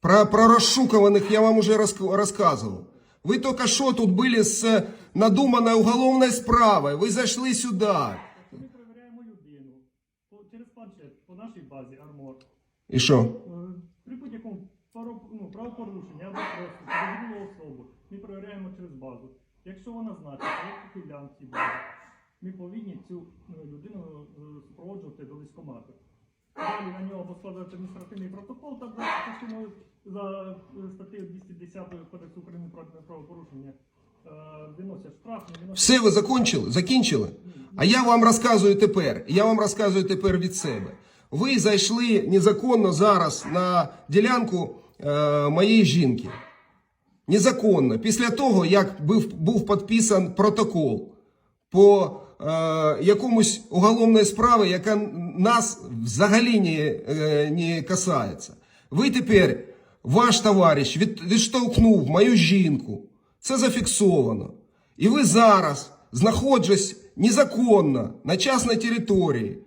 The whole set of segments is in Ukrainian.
Про, про розшукуваних я вам уже розк- рассказывал. Вы только что тут были с э, надуманной уголовной справой. Вы зашли сюда. Ми перевіряємо людину по- через планшет по нашій базі Армор. И что? Е, При будь-якому паро- ну, правопорушенні або просто подозрілу особу ми перевіряємо через базу. Якщо вона значить, як ухилян цій базі, ми повинні цю е, людину е, супроводжувати до військкомату. Далі на нього або адміністративний протокол та за частиною за е, статтею 210 Кодексу України про правопорушення е, Все ви закончили? Закінчили? А я вам розказую тепер. Я вам розказую тепер від себе. Ви зайшли незаконно зараз на ділянку е, моєї жінки. Незаконно. Після того, як був, був підписан протокол по е, якомусь уголовної справи, яка нас взагалі не, е, не касається. Ви тепер, ваш товариш, від, відштовхнув мою жінку. Це зафіксовано. І ви зараз, знаходжусь незаконно на частній території,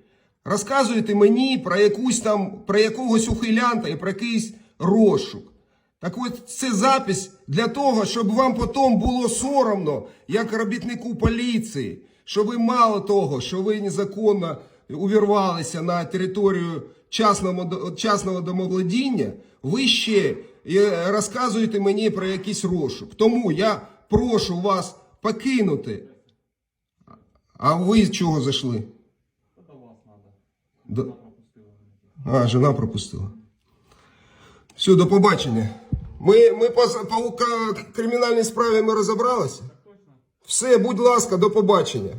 розказуєте мені про якусь там, про якогось ухилянта і про якийсь розшук. Так от це запис для того, щоб вам потім було соромно, як робітнику поліції, що ви мало того, що ви незаконно увірвалися на територію частного, частного домовладіння, ви ще е, розказуєте мені про якийсь розшук. Тому я прошу вас покинути. А ви чого зайшли? До вас пропустила. А, жена пропустила. Все, до побачення. Ми, ми по, по кримінальній справі ми розібралися. Все, будь ласка, до побачення.